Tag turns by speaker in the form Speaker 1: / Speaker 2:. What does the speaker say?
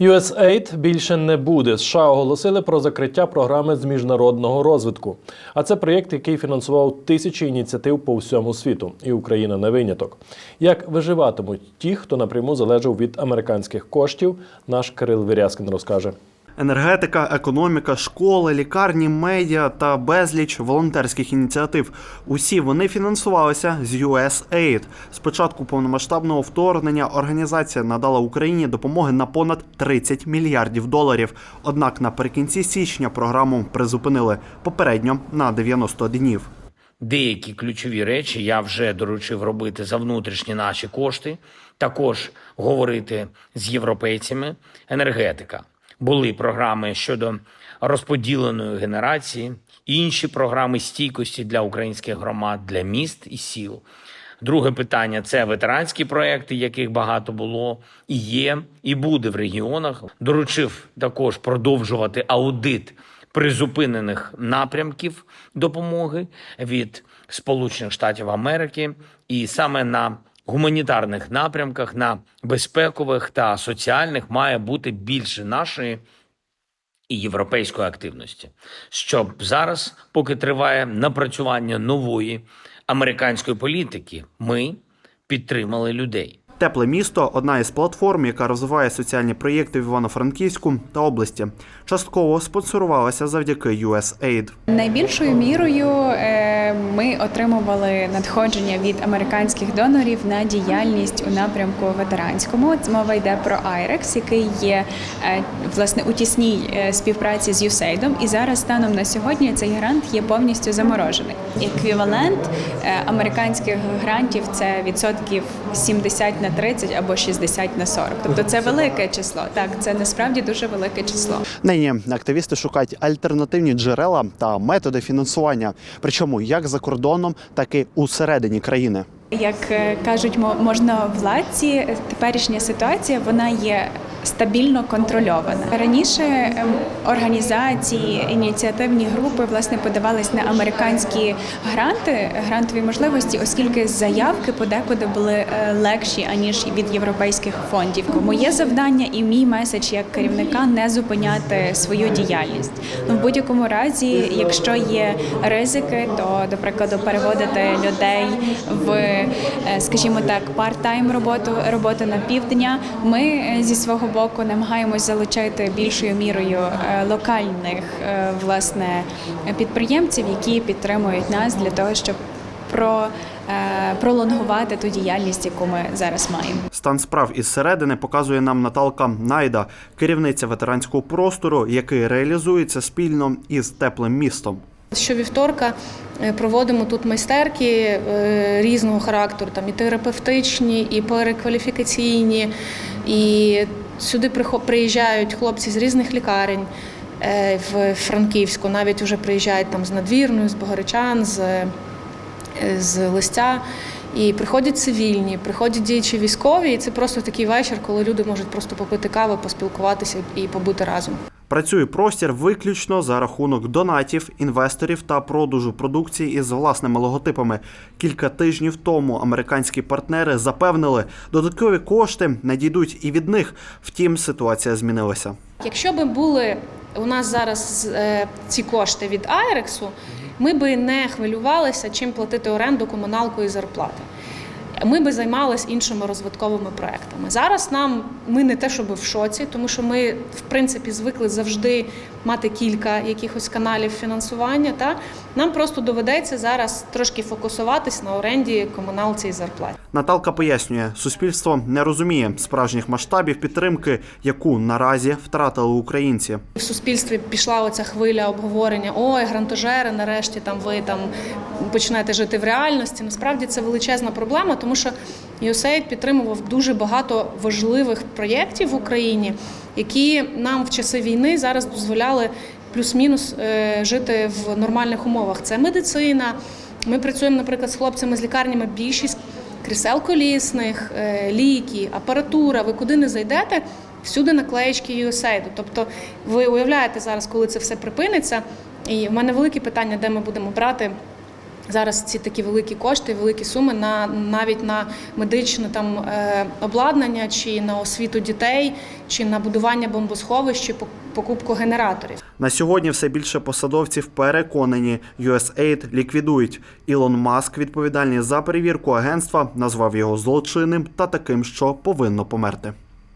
Speaker 1: USAID більше не буде. США оголосили про закриття програми з міжнародного розвитку. А це проєкт, який фінансував тисячі ініціатив по всьому світу, і Україна не виняток. Як виживатимуть ті, хто напряму залежав від американських коштів, наш Кирил Вірязкін розкаже.
Speaker 2: Енергетика, економіка, школи, лікарні, медіа та безліч волонтерських ініціатив. Усі вони фінансувалися з USAID. З початку повномасштабного вторгнення організація надала Україні допомоги на понад 30 мільярдів доларів. Однак наприкінці січня програму призупинили попередньо на 90 днів.
Speaker 3: Деякі ключові речі я вже доручив робити за внутрішні наші кошти, також говорити з європейцями. Енергетика були програми щодо розподіленої генерації, інші програми стійкості для українських громад, для міст і сіл. Друге питання це ветеранські проекти, яких багато було і є, і буде в регіонах. Доручив також продовжувати аудит призупинених напрямків допомоги від Сполучених Штатів Америки, і саме на гуманітарних напрямках, на безпекових та соціальних має бути більше нашої і європейської активності, щоб зараз, поки триває напрацювання нової американської політики, ми підтримали людей.
Speaker 2: Тепле місто одна із платформ, яка розвиває соціальні проєкти в Івано-Франківську та області. Частково спонсорувалася завдяки USAID.
Speaker 4: Найбільшою мірою е, ми отримували надходження від американських донорів на діяльність у напрямку ветеранському. Мова йде про IREX, який є е, власне у тісній е, співпраці з USAID. І зараз станом на сьогодні цей грант є повністю заморожений. Еквівалент американських грантів це відсотків 70 на 30 або 60 на 40. Тобто це велике число. Так, це насправді дуже велике число.
Speaker 2: Нині активісти шукають альтернативні джерела та методи фінансування, причому як за кордоном, так і усередині країни.
Speaker 4: Як е, кажуть мо- можновладці, теперішня ситуація вона є стабільно контрольована. Раніше ем, організації, ініціативні групи власне подавались на американські гранти, грантові можливості, оскільки заявки подекуди були е, легші аніж від європейських фондів. Моє завдання і мій меседж як керівника не зупиняти свою діяльність. Ну в будь-якому разі, якщо є ризики, то до прикладу переводити людей в, е, скажімо так, парт-тайм роботу роботу на півдня. Ми е, зі свого боку намагаємось залучати більшою мірою е, локальних е, власне підприємців, які підтримують нас для того, щоб про е, пролонгувати ту діяльність, яку ми зараз маємо.
Speaker 2: Стан справ із середини показує нам Наталка Найда, керівниця ветеранського простору, який реалізується спільно із теплим містом.
Speaker 5: Щовівторка проводимо тут майстерки різного характеру, там і терапевтичні, і перекваліфікаційні. І сюди приїжджають хлопці з різних лікарень е, в Франківську. Навіть вже приїжджають там з надвірної, з Богоричан, з, е, з листя. І приходять цивільні, приходять діючі військові, і це просто такий вечір, коли люди можуть просто попити каву, поспілкуватися і побути разом.
Speaker 2: Працює простір виключно за рахунок донатів, інвесторів та продажу продукції із власними логотипами. Кілька тижнів тому американські партнери запевнили, додаткові кошти надійдуть і від них. Втім, ситуація змінилася.
Speaker 5: Якщо би були у нас зараз е, ці кошти від Айрексу, ми би не хвилювалися, чим платити оренду, комуналку і зарплати. Ми би займалися іншими розвитковими проектами. Зараз нам ми не те, щоб в шоці, тому що ми в принципі звикли завжди мати кілька якихось каналів фінансування. Та нам просто доведеться зараз трошки фокусуватись на оренді, комуналці і зарплаті.
Speaker 2: Наталка пояснює, суспільство не розуміє справжніх масштабів підтримки, яку наразі втратили українці.
Speaker 5: В суспільстві пішла оця хвиля обговорення: ой, грантожери, нарешті там ви там почнете жити в реальності. Насправді це величезна проблема, тому що USAID підтримував дуже багато важливих проєктів в Україні, які нам в часи війни зараз дозволяли плюс-мінус е, жити в нормальних умовах. Це медицина. Ми працюємо, наприклад, з хлопцями з лікарнями. Більшість крісел колісних, е, ліки, апаратура. Ви куди не зайдете? Всюди наклеєчки USAID. Тобто ви уявляєте зараз, коли це все припиниться. І в мене велике питання, де ми будемо брати зараз ці такі великі кошти, великі суми на навіть на медичне там е, обладнання, чи на освіту дітей, чи на будування бомбосховищ, чи покупку генераторів.
Speaker 2: На сьогодні все більше посадовців переконані, USAID ліквідують. Ілон Маск, відповідальний за перевірку агентства, назвав його злочинним та таким, що повинно померти.